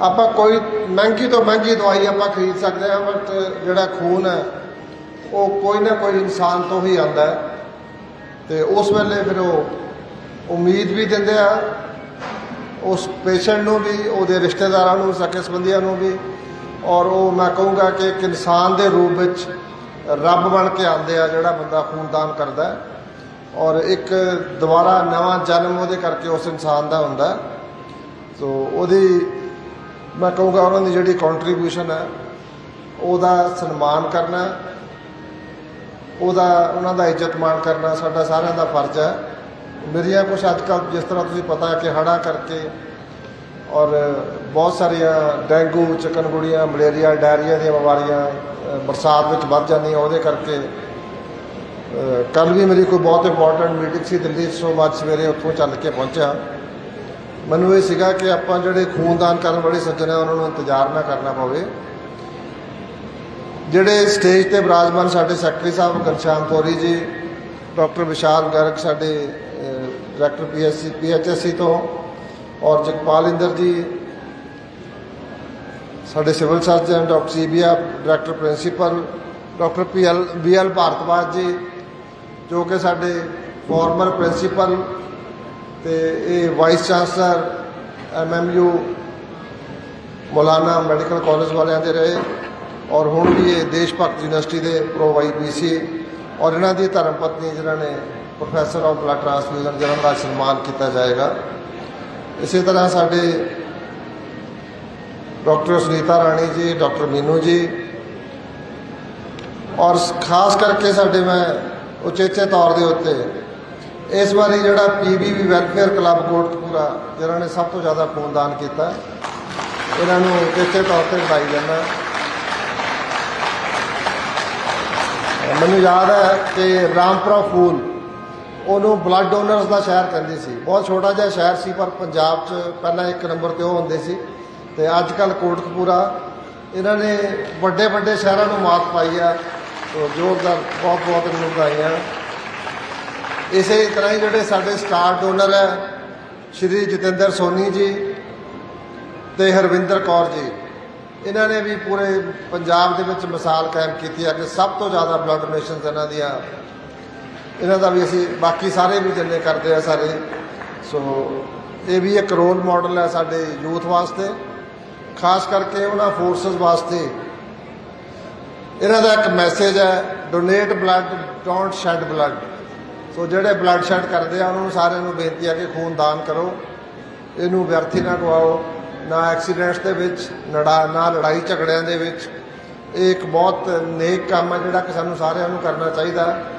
ਆਪਾਂ ਕੋਈ ਮਹਿੰਗੀ ਤੋਂ ਮਹਿੰਗੀ ਦਵਾਈ ਆਪਾਂ ਖਰੀਦ ਸਕਦੇ ਹਾਂ ਬਟ ਜਿਹੜਾ ਖੂਨ ਹੈ, ਉਹ ਕੋਈ ਨਾ ਕੋਈ ਇਨਸਾਨ ਤੋਂ ਹੀ ਆਉਂਦਾ ਹੈ। ਤੇ ਉਸ ਵੇਲੇ ਫਿਰ ਉਹ ਉਮੀਦ ਵੀ ਦਿੰਦੇ ਆ, ਉਸ ਪੇਸ਼ੈਂਟ ਨੂੰ ਵੀ, ਉਹਦੇ ਰਿਸ਼ਤੇਦਾਰਾਂ ਨੂੰ ਸਕੇ ਸੰਬੰਧੀਆਂ ਨੂੰ ਵੀ। ਔਰ ਉਹ ਮੈਂ ਕਹੂੰਗਾ ਕਿ ਇੱਕ ਇਨਸਾਨ ਦੇ ਰੂਪ ਵਿੱਚ ਰੱਬ ਬਣ ਕੇ ਆਉਂਦੇ ਆ, ਜਿਹੜਾ ਬੰਦਾ ਖੂਨਦਾਨ ਕਰਦਾ ਹੈ। ਔਰ ਇੱਕ ਦੁਬਾਰਾ ਨਵਾਂ ਜਨਮ ਉਹਦੇ ਕਰਕੇ ਉਸ ਇਨਸਾਨ ਦਾ ਹੁੰਦਾ ਸੋ ਉਹਦੀ ਮੈਂ ਕਹੂੰਗਾ ਉਹਨਾਂ ਦੀ ਜਿਹੜੀ ਕੰਟਰੀਬਿਊਸ਼ਨ ਹੈ, ਉਹਦਾ ਸਨਮਾਨ ਕਰਨਾ, ਉਹਦਾ, ਉਹਨਾਂ ਦਾ ਇੱਜ਼ਤ ਮਾਣ ਕਰਨਾ, ਸਾਡਾ ਸਾਰਿਆਂ ਦਾ ਫਰਜ਼ ਹੈ। ਮੇਰੀਆਂ ਕੁਝ ਅੱਜ ਕੱਲ੍ਹ ਜਿਸ ਤਰ੍ਹਾਂ ਤੁਸੀਂ ਪਤਾ ਕਿ ਹੜ੍ਹਾਂ ਕਰਕੇ ਔਰ ਬਹੁਤ ਸਾਰੀਆਂ ਡੈਂਗੂ, ਚਿਕਨਗੁੜੀਆਂ, ਮਲੇਰੀਆ, ਡਾਇਰੀਆ ਦੀਆਂ ਬਿਮਾਰੀਆਂ ਬਰਸਾਤ ਵਿੱਚ ਵੱਧ ਜਾਂਦੀਆਂ, ਉਹਦੇ ਕਰਕੇ ਕੱਲ ਵੀ ਮੇਰੀ ਕੋਈ ਬਹੁਤ ਇੰਪੋਰਟੈਂਟ ਮੀਟਿੰਗ ਸੀ, ਦਿੱਲੀ ਸੋ ਮੈਂ ਸਵੇਰੇ ਉੱਥੋਂ ਚੱਲ ਕੇ ਪਹੁੰਚਿਆ। ਮੈਨੂੰ ਇਹ ਸੀਗਾ ਕਿ ਆਪਾਂ ਜਿਹੜੇ ਖੂਨਦਾਨ ਕਰਨ ਵਾਲੇ ਸੱਜਣ ਆ, ਉਹਨਾਂ ਨੂੰ ਇੰਤਜ਼ਾਰ ਨਾ ਕਰਨਾ ਪਵੇ। ਜਿਹੜੇ ਸਟੇਜ ਤੇ ਬਿਰਾਜਮਾਨ ਸਾਡੇ ਸੈਕਟਰੀ ਸਾਹਿਬ, ਘਨਸ਼ਿਆਮ ਪੌਰੀ ਜੀ, ਡਾਕਟਰ ਵਿਸ਼ਾਲ ਗਰਗ ਸਾਡੇ ਡਾਇਰੈਕਟਰ ਪੀਐਸਸੀ ਪੀਐਚਐਸਸੀ ਤੋਂ, ਔਰ ਜਗਪਾਲ ਇੰਦਰ ਜੀ, ਸਾਡੇ civil surgeon doctor Sibia director principal, doctor PL BL Bhardwaj ji, ਜੋ ਕਿ ਸਾਡੇ ਫਾਰਮਰ ਪ੍ਰਿੰਸੀਪਲ ਤੇ ਇਹ vice chancellor MMU Maulana medical college ਵਾਲਿਆਂ ਦੇ ਰਹੇ ਔਰ ਹੁਣ ਵੀ ਇਹ ਦੇਸ਼ ਭਗਤ ਯੂਨੀਵਰਸਿਟੀ ਦੇ ਪ੍ਰੋ ਵਾਈ ਬੀਸੀ ਔਰ ਇਹਨਾਂ ਦੀ ਧਰਮ ਪਤਨੀ ਜਿਨ੍ਹਾਂ ਨੇ ਪ੍ਰੋਫੈਸਰ ਆਫ ਬਲੱਡ ਟ੍ਰਾਂਸਫਿਊਜ਼ਨ ਜਿਨ੍ਹਾਂ ਦਾ ਸਨਮਾਨ ਕੀਤਾ ਜਾਏਗਾ। ਇਸੇ ਤਰ੍ਹਾਂ ਸਾਡੇ ਡਾਕਟਰ ਸੁਨੀਤਾ ਰਾਣੀ ਜੀ, ਡਾਕਟਰ ਮੀਨੂ ਜੀ ਔਰ ਖਾਸ ਕਰਕੇ ਸਾਡੇ ਮੈਂ ਉਚੇਚੇ ਤੌਰ ਦੇ ਉੱਤੇ ਇਸ ਵਾਰੀ ਜਿਹੜਾ ਪੀਬੀਬੀ ਵੈਲਫੇਅਰ ਕਲੱਬ ਕੋਟਕਪੂਰਾ, ਜਿਨ੍ਹਾਂ ਨੇ ਸਭ ਤੋਂ ਜ਼ਿਆਦਾ ਖੂਨਦਾਨ ਕੀਤਾ, ਇਹਨਾਂ ਨੂੰ ਉਚੇਚੇ ਤੌਰ ਤੇ ਵਧਾਈ ਦਿੰਦਾ ਮੈਨੂੰ ਯਾਦ ਹੈ ਕਿ ਰਾਮਪੁਰਾ ਫੂਲ, ਉਹਨੂੰ ਬਲੱਡ ਡੋਨਰਸ ਦਾ ਸ਼ਹਿਰ ਕਹਿੰਦੇ ਸੀ। ਬਹੁਤ ਛੋਟਾ ਜਿਹਾ ਸ਼ਹਿਰ ਸੀ, ਪਰ ਪੰਜਾਬ 'ਚ ਪਹਿਲਾਂ ਇੱਕ ਨੰਬਰ ਤੇ ਉਹ ਹੁੰਦੇ ਸੀ। ਤੇ ਅੱਜ ਕੱਲ ਕੋਟਕਪੂਰਾ, ਇਹਨਾਂ ਨੇ ਵੱਡੇ ਵੱਡੇ ਸ਼ਹਿਰਾਂ ਨੂੰ ਮਾਤ ਪਾਈ ਆ ਜ਼ੋਰਦਾਰ ਬਹੁਤ ਬਹੁਤ ਵਧਾਈਆਂ। ਇਸੇ ਤਰ੍ਹਾਂ ਹੀ ਜਿਹੜੇ ਸਾਡੇ ਸਟਾਰ ਡੋਨਰ ਹੈ, ਸ਼੍ਰੀ ਜਤਿੰਦਰ ਸੋਨੀ ਜੀ ਤੇ ਹਰਵਿੰਦਰ ਕੌਰ ਜੀ, ਇਹਨਾਂ ਨੇ ਵੀ ਪੂਰੇ ਪੰਜਾਬ ਦੇ ਵਿੱਚ ਮਿਸਾਲ ਕਾਇਮ ਕੀਤੀ ਹੈ ਕਿ ਸਭ ਤੋਂ ਜ਼ਿਆਦਾ ਬਲੱਡ ਡੋਨੇਸ਼ਨਸ ਇਹਨਾਂ ਦੀਆਂ। ਇਹਨਾਂ ਦਾ ਵੀ ਅਸੀਂ ਬਾਕੀ ਸਾਰੇ ਵੀ ਜਿੰਨੇ ਕਰਦੇ ਆ ਸਾਰੇ। ਸੋ ਇਹ ਵੀ ਇੱਕ ਰੋਲ ਮਾਡਲ ਹੈ ਸਾਡੇ ਯੂਥ ਵਾਸਤੇ, ਖਾਸ ਕਰਕੇ ਉਹਨਾਂ ਫੋਰਸਸ ਵਾਸਤੇ। ਇਹਨਾਂ ਦਾ ਇੱਕ ਮੈਸੇਜ ਹੈ donate blood don't shed blood so ਜਿਹੜੇ ਬਲੱਡ ਸ਼ੈਡ ਕਰਦੇ ਆ, ਉਹਨਾਂ ਨੂੰ ਸਾਰਿਆਂ ਨੂੰ ਬੇਨਤੀ ਆ ਕਿ ਖੂਨ ਦਾਨ ਕਰੋ। ਇਹਨੂੰ ਵਿਅਰਥੀ ਨਾ ਗਵਾਓ ਨਾ ਐਕਸੀਡੈਂਟਸ ਦੇ ਵਿੱਚ, ਲੜਾ, ਨਾ ਲੜਾਈ ਝਗੜਿਆਂ ਦੇ ਵਿੱਚ। ਇਹ ਇੱਕ ਬਹੁਤ ਨੇਕ ਕੰਮ ਆ ਜਿਹੜਾ ਕਿ ਸਾਨੂੰ ਸਾਰਿਆਂ ਨੂੰ ਕਰਨਾ ਚਾਹੀਦਾ।